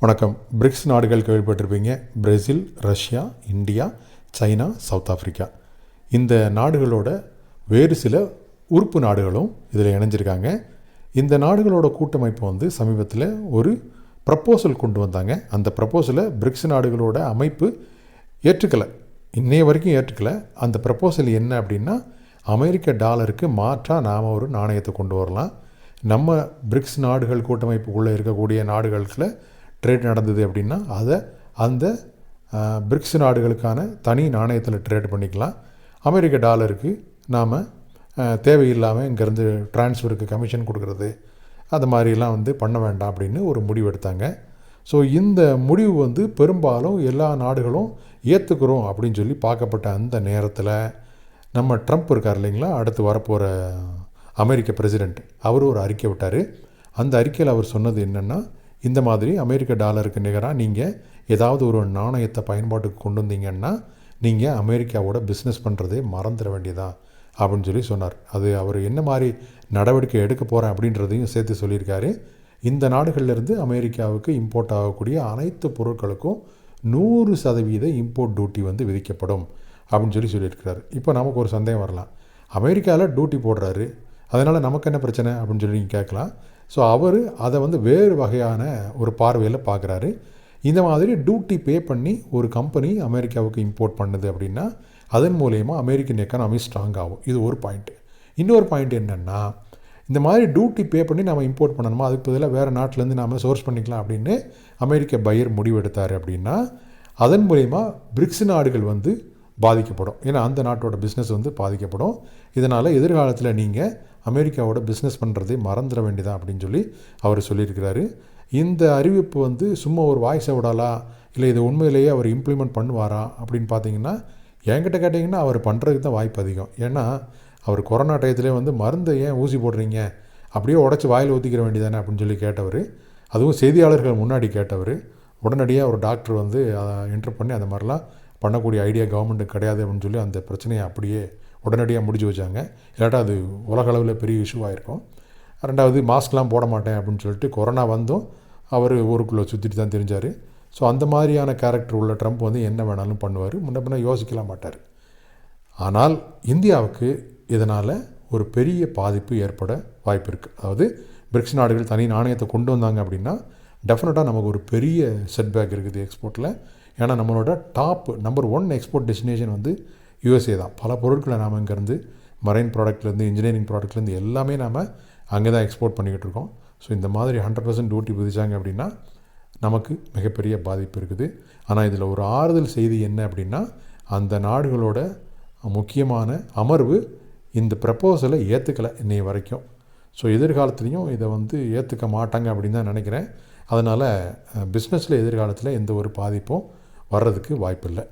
வணக்கம். பிரிக்ஸ் நாடுகள் கேள்விப்பட்டிருப்பீங்க. Brazil Russia India China South Africa இந்த நாடுகளோட வேறு சில உறுப்பு நாடுகளும் இதில் இணைஞ்சிருக்காங்க. இந்த நாடுகளோட கூட்டமைப்பு வந்து சமீபத்தில் ஒரு ப்ரப்போசல் கொண்டு வந்தாங்க. அந்த ப்ரப்போசலை பிரிக்ஸ் நாடுகளோட அமைப்பு ஏற்றுக்கலை. இன்னைய வரைக்கும் ஏற்றுக்கலை. அந்த ப்ரப்போசல் என்ன அப்படின்னா அமெரிக்க டாலருக்கு மாற்றாக நாம் ஒரு நாணயத்தை கொண்டு வரலாம். நம்ம பிரிக்ஸ் நாடுகள் கூட்டமைப்புக்குள்ளே இருக்கக்கூடிய நாடுகளுக்குள்ள ட்ரேட் நடந்தது அப்படின்னா அதை அந்த பிரிக்ஸ் நாடுகளுக்கான தனி நாணயத்தில் ட்ரேட் பண்ணிக்கலாம். அமெரிக்க டாலருக்கு நாம் தேவையில்லாமல் இங்கேருந்து டிரான்ஸ்ஃபருக்கு கமிஷன் கொடுக்குறது அது மாதிரிலாம் வந்து பண்ண வேண்டாம் அப்படின்னு ஒரு முடிவு எடுத்தாங்க. ஸோ இந்த முடிவு வந்து பெரும்பாலும் எல்லா நாடுகளும் ஏற்றுக்கிறோம் அப்படின்னு சொல்லி பார்க்கப்பட்ட அந்த நேரத்தில் நம்ம ட்ரம்ப் இருக்கார் இல்லைங்களா? அடுத்து வரப்போகிற அமெரிக்க பிரசிடெண்ட் அவர் ஒரு அறிக்கை விட்டார். அந்த அறிக்கையில் அவர் சொன்னது என்னென்னா இந்த மாதிரி அமெரிக்க டாலருக்கு நிகராக நீங்கள் ஏதாவது ஒரு நாணயத்தை பயன்பாட்டுக்கு கொண்டு வந்தீங்கன்னா நீங்கள் அமெரிக்காவோட பிஸ்னஸ் பண்ணுறதே மறந்துட வேண்டியதான் அப்படின்னு சொல்லி சொன்னார். அது அவர் என்ன மாதிரி நடவடிக்கை எடுக்க போகிறேன் அப்படின்றதையும் சேர்த்து சொல்லியிருக்காரு. இந்த நாடுகள்லேருந்து அமெரிக்காவுக்கு இம்போர்ட் ஆகக்கூடிய அனைத்து பொருட்களுக்கும் நூறு சதவீத இம்போர்ட் டியூட்டி வந்து விதிக்கப்படும் அப்படின்னு சொல்லி சொல்லியிருக்கிறார். இப்போ நமக்கு ஒரு சந்தேகம் வரலாம். அமெரிக்காவில் டியூட்டி போடுறாரு. அதனால் நமக்கு என்ன பிரச்சனை அப்படின்னு சொல்லி நீங்கள் கேட்கலாம். ஸோ அவர் அதை வந்து வேறு வகையான ஒரு பார்வையில் பார்க்குறாரு. இந்த மாதிரி டியூட்டி பே பண்ணி ஒரு கம்பெனி அமெரிக்காவுக்கு இம்போர்ட் பண்ணுது அப்படின்னா அதன் மூலயமா அமெரிக்கன் எக்கனாமி ஸ்ட்ராங் ஆகும். இது ஒரு பாயிண்ட்டு இன்னொரு பாயிண்ட் என்னென்னா இந்த மாதிரி டியூட்டி பே பண்ணி நம்ம இம்போர்ட் பண்ணணுமா? அதுக்கு பதிலாக வேறு நாட்டிலேருந்து நாம் சோர்ஸ் பண்ணிக்கலாம் அப்படின்னு அமெரிக்க பையர் முடிவெடுத்தார் அப்படின்னா அதன் மூலயமா பிரிக்ஸ் நாடுகள் வந்து பாதிக்கப்படும். ஏன்னா அந்த நாட்டோட பிஸ்னஸ் வந்து பாதிக்கப்படும். இதனால் எதிர்காலத்தில் நீங்கள் அமெரிக்காவோட பிஸ்னஸ் பண்ணுறதே மறந்துட வேண்டியதான் அப்படின்னு சொல்லி அவர் சொல்லியிருக்கிறாரு. இந்த அறிவிப்பு வந்து சும்மா ஒரு வாய்ஸை விடலா இல்லை இது உண்மையிலேயே அவர் இம்ப்ளிமெண்ட் பண்ணுவாரா அப்படின்னு பார்த்தீங்கன்னா என்கிட்ட கேட்டிங்கன்னா அவர் பண்ணுறதுக்கு தான் வாய்ப்பு அதிகம். ஏன்னா அவர் கொரோனா டயத்துலேயே வந்து மருந்தை ஏன் ஊசி போடுறீங்க? அப்படியே உடச்சி வாயில் ஊற்றிக்கிற வேண்டியதானே அப்படின்னு சொல்லி கேட்டவர். அதுவும் செய்தியாளர்கள் முன்னாடி கேட்டவர். உடனடியாக ஒரு டாக்டர் வந்து என்டர் பண்ணி அந்த மாதிரிலாம் பண்ணக்கூடிய ஐடியா கவர்மெண்ட்டுக்கு கிடையாது அப்படின்னு சொல்லி அந்த பிரச்சனையை அப்படியே உடனடியாக முடிச்சு வச்சாங்க. இல்லாட்டா அது உலக அளவில் பெரிய இஷ்யூவாக இருக்கும் ரெண்டாவது மாஸ்க்லாம் போட மாட்டேன் அப்படின்னு சொல்லிட்டு கொரோனா வந்தும் அவர் ஊருக்குள்ளே சுற்றிட்டு தான் தெரிஞ்சார். ஸோ அந்த மாதிரியான கேரக்டர் உள்ள ட்ரம்ப் வந்து என்ன வேணாலும் பண்ணுவார். முன்ன பின்ன யோசிக்கலாம் மாட்டார். ஆனால் இந்தியாவுக்கு இதனால் ஒரு பெரிய பாதிப்பு ஏற்பட வாய்ப்பு இருக்குது அதாவது பிரிக்ஸ் நாடுகள் தனி நாணயத்தை கொண்டு வந்தாங்க அப்படின்னா டெஃபினட்டாக நமக்கு ஒரு பெரிய செட்பேக் இருக்குது எக்ஸ்போர்ட்டில் ஏன்னா நம்மளோட top number one export destination வந்து யூஎஸ்ஏ தான். பல பொருட்களை நாம் இங்கேருந்து மரைன் ப்ராடக்ட்லேருந்து இன்ஜினியரிங் ப்ராடக்ட்லேருந்து எல்லாமே நாம் அங்கே தான் எக்ஸ்போர்ட் பண்ணிக்கிட்டு இருக்கோம். ஸோ இந்த மாதிரி ஹண்ட்ரட் பர்சன்ட் டியூட்டி விதிச்சாங்க அப்படின்னா நமக்கு மிகப்பெரிய பாதிப்பு இருக்குது. ஆனால் இதில் ஒரு ஆறுதல் செய்தி என்ன அப்படின்னா அந்த நாடுகளோட முக்கியமான அமர்வு இந்த ப்ரப்போசலை ஏற்றுக்கலை இன்னைய வரைக்கும். ஸோ எதிர்காலத்துலேயும் இதை வந்து ஏற்றுக்க மாட்டாங்க அப்படின்னு தான் நினைக்கிறேன். அதனால் பிஸ்னஸில் எதிர்காலத்தில் எந்த ஒரு பாதிப்பும் வர்றதுக்கு வாய்ப்பில்லை.